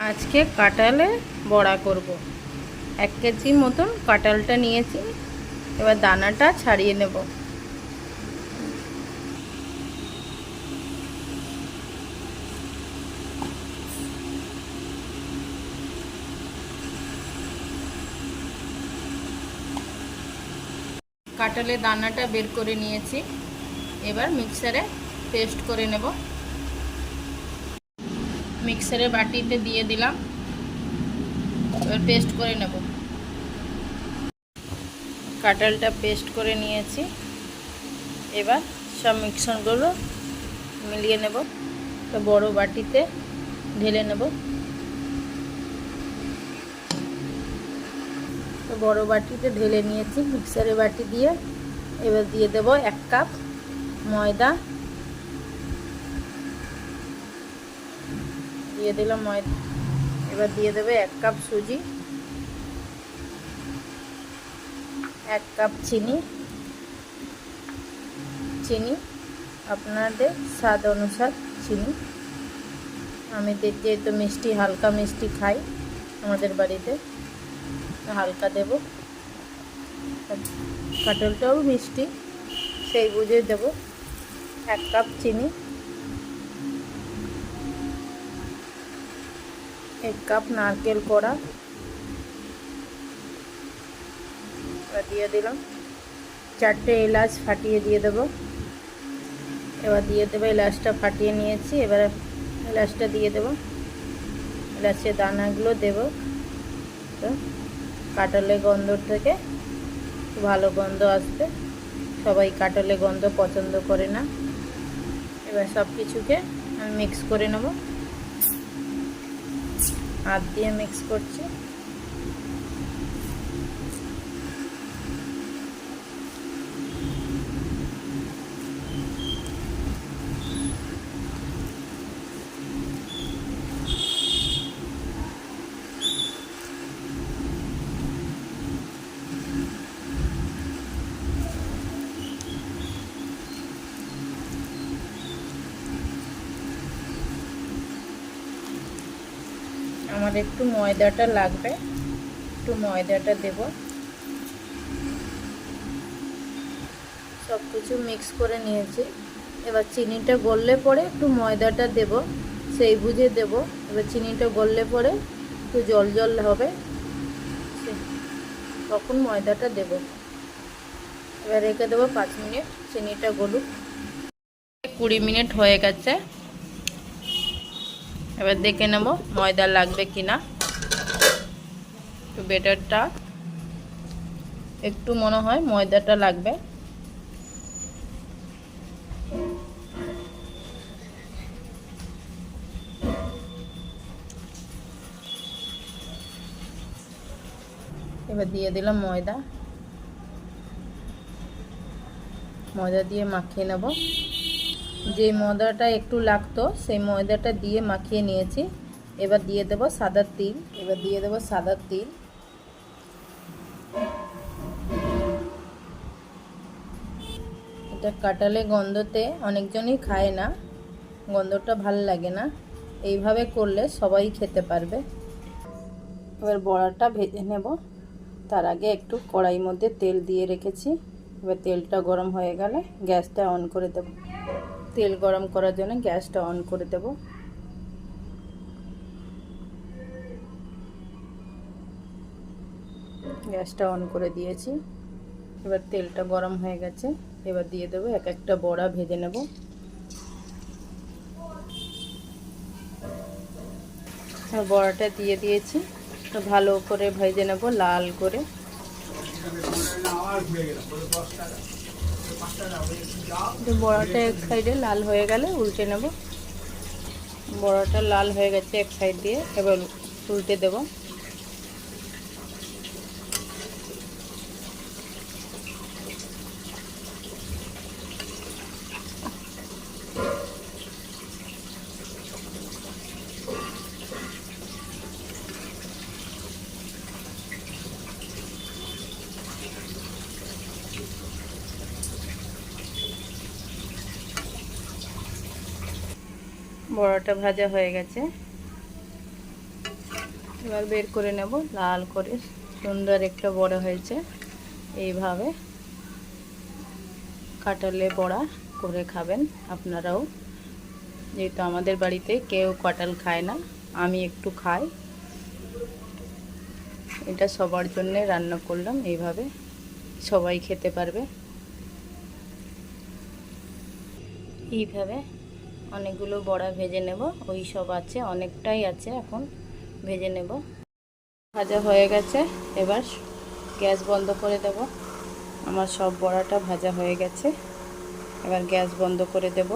আজকে কাঁঠালে বড়া করব। এক কেজি মতন কাঁঠালটা নিয়েছি। এবার দানাটা ছাড়িয়ে নেব। কাঁঠালের দানাটা বের করে নিয়েছি। এবার মিক্সারে পেস্ট করে নেব। মিক্সারে বাটিতে দিয়ে দিলাম। এবার পেস্ট করে নেব। কাঁঠালটা পেস্ট করে নিয়েছি। এবার সব মিক্সনগুলো মিলিয়ে নেব। একটা বড় বাটিতে ঢেলে নেব। তো বড় বাটিতে ঢেলে নিয়েছি। মিক্সারে বাটি দিয়ে এবার দিয়ে দেব এক কাপ ময়দা। দিয়ে দিলাম ময়দা এবার দিয়ে দেবে এক কাপ সুজি, এক কাপ চিনি। চিনি, আপনাদের স্বাদ অনুসার চিনি। আমি যেহেতু মিষ্টি, হালকা মিষ্টি খাই আমাদের বাড়িতে, হালকা দেব। কাটলটাও মিষ্টি, সেই বুঝে দেব। এক কাপ চিনি। এক কাপ নারকেল কড়া। দিয়ে দিলাম। চারটে এলাচ ফাটিয়ে দিয়ে দেব। এবার দিয়ে দেবো এলাচটা ফাটিয়ে নিয়েছি। এবার এলাচটা দিয়ে দেব। এলাচের দানাগুলো দেব। তো কাটালে গন্ধ থেকে ভালো গন্ধ আসবে। সবাই কাটালে গন্ধ পছন্দ করে না। এবার সব কিছুকে আমি মিক্স করে নেব। হাত দিয়ে মিক্স করছি। আমার একটু ময়দাটা লাগবে। একটু ময়দাটা দেব। সব কিছু মিক্স করে নিয়েছি। এবার চিনিটা গললে পরে একটু ময়দাটা দেব, সেই বুঝে দেব। এবার চিনিটা গললে পরে একটু জল জল হবে। তখন ময়দাটা দেব। এবার রেখে দেবো পাঁচ মিনিট, চিনিটা গলুক। কুড়ি মিনিট হয়ে গেছে। এবার দেখে নেব ময়দা লাগবে কিনা। একটু বেটারটা। একটু মনে হয় ময়দাটা লাগবে। এবার দিয়ে দিলাম ময়দা। ময়দা দিয়ে মাখিয়ে নেব। যে ময়দাটা একটু লাগতো, সেই ময়দাটা দিয়ে মাখিয়ে নিয়েছি। এবার দিয়ে দেব সাদা তিল, এবার দিয়ে দেব সাদা তিল। এটা কাটালে গন্ধতে অনেকজনই খায় না, গন্ধটা ভালো লাগে না। এইভাবে করলে সবাই খেতে পারবে। এবার বড়াটা ভেজে নেব। তার আগে একটু কড়াই মধ্যে তেল দিয়ে রেখেছি। এবার তেলটা গরম হয়ে গেলে গ্যাসটা অন করে দেব। তেল গরম করার জন্য গ্যাসটা অন করে দেব। গ্যাসটা অন করে দিয়েছি। এবার তেলটা গরম হয়ে গেছে, এবার দিয়ে দেবো এক একটা বড়া ভেজে নেব। বড়াটা দিয়ে দিয়েছি ভালো করে ভেজে নেব লাল করে। বড়াটা এক সাইডে লাল হয়ে গেলে উল্টে নেব। বড়াটা লাল হয়ে গেছে এক সাইড দিয়ে, এবার উল্টে দেব। বড়াটা ভাজা হয়ে গেছে। এবার বের করে নেব, লাল করে। সুন্দর একটা বড়া হয়েছে। এইভাবে কাটালে বড়া করে খাবেন আপনারাও। যেহেতু আমাদের বাড়িতে কেউ কাঁঠাল খায় না, আমি একটু খাই। এটা সবার জন্য রান্না করলাম, এইভাবে সবাই খেতে পারবে। এইভাবে অনেকগুলো বড়া ভেজে নেব। ওই সব আছে, অনেকটাই আছে এখন, ভেজে নেব। ভাজা হয়ে গেছে, এবার গ্যাস বন্ধ করে দেব। আমার সব বড়াটা ভাজা হয়ে গেছে, এবার গ্যাস বন্ধ করে দেব।